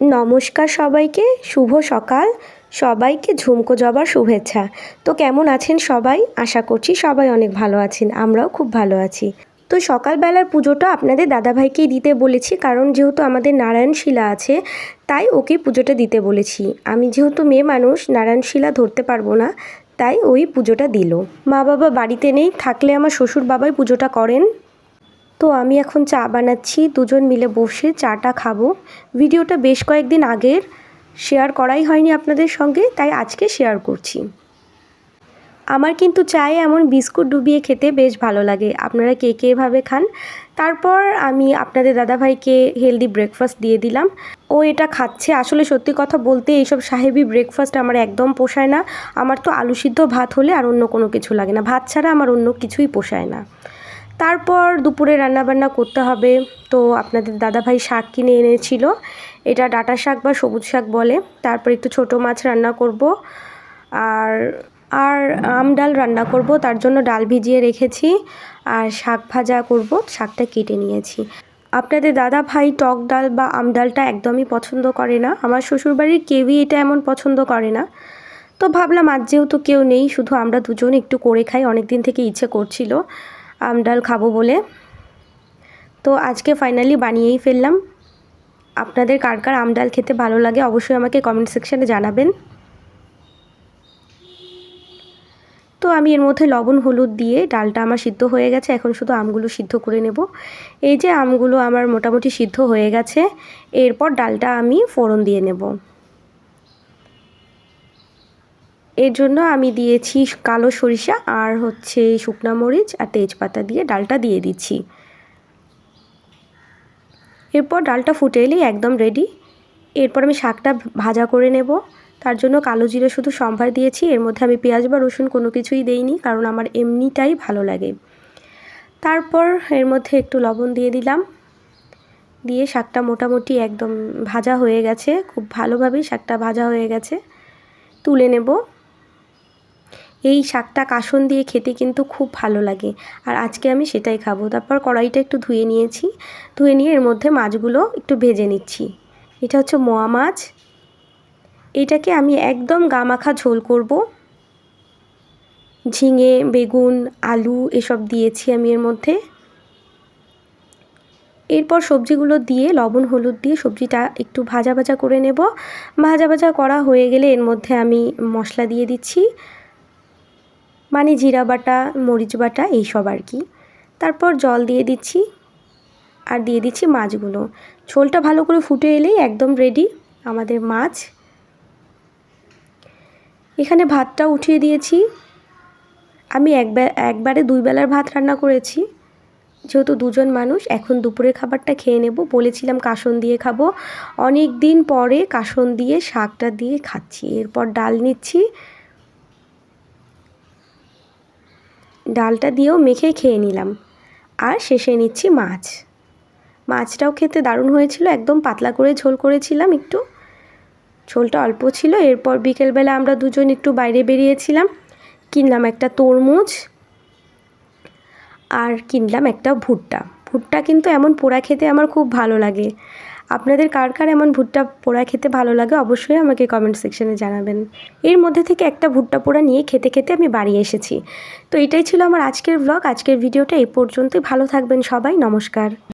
নমস্কার সবাইকে, শুভ সকাল। সবাইকে ঝুমকো জবার শুভেচ্ছা। তো কেমন আছেন সবাই? আশা করছি সবাই অনেক ভালো আছেন, আমরাও খুব ভালো আছি। তো সকালবেলার পুজোটা আপনাদের দাদাভাইকেই দিতে বলেছি, কারণ যেহেতু আমাদের নারায়ণশিলা আছে, তাই ওকে পুজোটা দিতে বলেছি। আমি যেহেতু মেয়ে মানুষ, নারায়ণশিলা ধরতে পারব না, তাই ওই পুজোটা দিল। মা বাবা বাড়িতে নেই, থাকলে আমার শ্বশুর বাবাই পুজোটা করেন। তো আমি এখন চা বানাচ্ছি, দুজন মিলে বসে চাটা খাব। ভিডিওটা বেশ কয়েকদিন আগের, শেয়ার করাই হয়নি আপনাদের সঙ্গে, তাই আজকে শেয়ার করছি। আমার কিন্তু চায়ে এমন বিস্কুট ডুবিয়ে খেতে বেশ ভালো লাগে। আপনারা কে কে এভাবে খান? তারপর আমি আপনাদের দাদাভাইকে হেলদি ব্রেকফাস্ট দিয়ে দিলাম। ও এটা খাচ্ছে। আসলে সত্যি কথা বলতে এইসব সাহেবি ব্রেকফাস্ট আমার একদম পোষায় না। আমার তো আলু সিদ্ধ ভাত হলে আর অন্য কোনো কিছু লাগে না। ভাত ছাড়া আমার অন্য কিছুই পোষায় না। তারপর দুপুরে রান্নাবান্না করতে হবে। তো আপনাদের দাদাভাই শাক কিনে এনেছিল। এটা ডাটা শাক বা সবুজ শাক বলে। তারপর একটু ছোট মাছ রান্না করব। আর আর আম ডাল রান্না করব। তার জন্য ডাল ভিজিয়ে রেখেছি। আর শাক ভাজা করব। শাকটা কেটে নিয়েছি। আপনাদের দাদা ভাই টক ডাল বা আম ডালটা একদমই পছন্দ করে না। আমার শ্বশুরবাড়ির কেউই এটা এমন পছন্দ করে না। তো ভাবলাম আজ যেহেতু কেউ নেই, শুধু আমরা দুজন একটু করে খাই। অনেক দিন থেকে ইচ্ছে করছিল। আম ডাল খাব বলে। তো আজকে ফাইনালি বানিয়েই ফেললাম। আপনাদের কার কার আম ডাল খেতে ভালো লাগে অবশ্যই আমাকে কমেন্ট সেকশানে জানাবেন। তো আমি এর মধ্যে লবণ, হলুদ দিয়ে ডালটা আমার সিদ্ধ হয়ে গেছে। এখন শুধু আমগুলো সিদ্ধ করে নেব। এই যে আমগুলো আমার মোটামুটি সিদ্ধ হয়ে গেছে, এরপর ডালটা আমি ফোড়ন দিয়ে নেব। এর জন্য আমি দিয়েছি কালো সরিষা আর হচ্ছে শুকনা মরিচ আর তেজপাতা দিয়ে ডালটা দিয়ে দিচ্ছি। এরপর ডালটা ফুটে এলেই একদম রেডি এরপর আমি শাকটা ভাজা করে নেব। তার জন্য কালো জিরে শুধু সম্ভার দিয়েছি। এর মধ্যে আমি পেঁয়াজ বা রসুন কোনো কিছুই দেইনি কারণ আমার এমনিটাই ভালো লাগে। তারপর এর মধ্যে একটু লবণ দিয়ে দিলাম। দিয়ে শাকটা মোটামুটি একদম ভাজা হয়ে গেছে। খুব ভালোভাবেই শাকটা ভাজা হয়ে গেছে। তুলে নেব। এই শাকটা কাসন দিয়ে খেতে কিন্তু খুব ভালো লাগে। আর আজকে আমি সেটাই খাব। তারপর কড়াইটা একটু ধুয়ে নিয়েছি। ধুয়ে নিয়ে এর মধ্যে মাছগুলো একটু ভেজে নিচ্ছি। এটা হচ্ছে মোয়া মাছ। এটাকে আমি একদম গামাখা ঝোল করব। ঝিঙে, বেগুন, আলু এসব দিয়েছি আমি এর মধ্যে। এরপর সবজিগুলো দিয়ে লবণ, হলুদ দিয়ে সবজিটা একটু ভাজা ভাজা করে নেব। ভাজা ভাজা করা হয়ে গেলে এর মধ্যে আমি মশলা দিয়ে দিচ্ছি। মানে জিরা বাটা, মরিচ বাটা এইসব আর কি। তারপর জল দিয়ে দিচ্ছি আর দিয়ে দিচ্ছি মাছগুলো। ঝোলটা ভালো করে ফুটে এলেই একদম রেডি আমাদের মাছ। এখানে ভাতটা উঠিয়ে দিয়েছি। আমি একবার দুই বেলার ভাত রান্না করেছি। যেহেতু দুজন মানুষ, এখন দুপুরের খাবারটা খেয়ে নেব। বলেছিলাম কাসন দিয়ে খাব। অনেক দিন পরে কাসন দিয়ে, শাকটা দিয়ে খাচ্ছি। এরপর ডাল নিচ্ছি। ডালটা দিয়েও মেখে খেয়ে নিলাম। আর শেষে নিচ্ছি মাছ। মাছটাও খেতে দারুণ হয়েছিল, একদম পাতলা করে ঝোল করেছিলাম একটু। ঝোলটা অল্প ছিল, এরপর বিকেলবেলা আমরা দুজন একটু বাইরে বেরিয়েছিলাম। কিনলাম একটা তরমুজ আর কিনলাম একটা ভুট্টা। ভুট্টা কিন্তু এমন পোড়া খেতে আমার খুব ভালো লাগে। আপনাদের কার কার এমন ভুট্টা পোড়া খেতে ভালো লাগে অবশ্যই আমাকে কমেন্ট সেকশনে জানাবেন। এর মধ্যে থেকে একটা ভুট্টা পোড়া নিয়ে খেতে খেতে আমি বাড়ি এসেছি। তো এটাই ছিল আমার আজকের ব্লগ আজকের ভিডিওটা এই পর্যন্তই। ভালো থাকবেন সবাই। নমস্কার।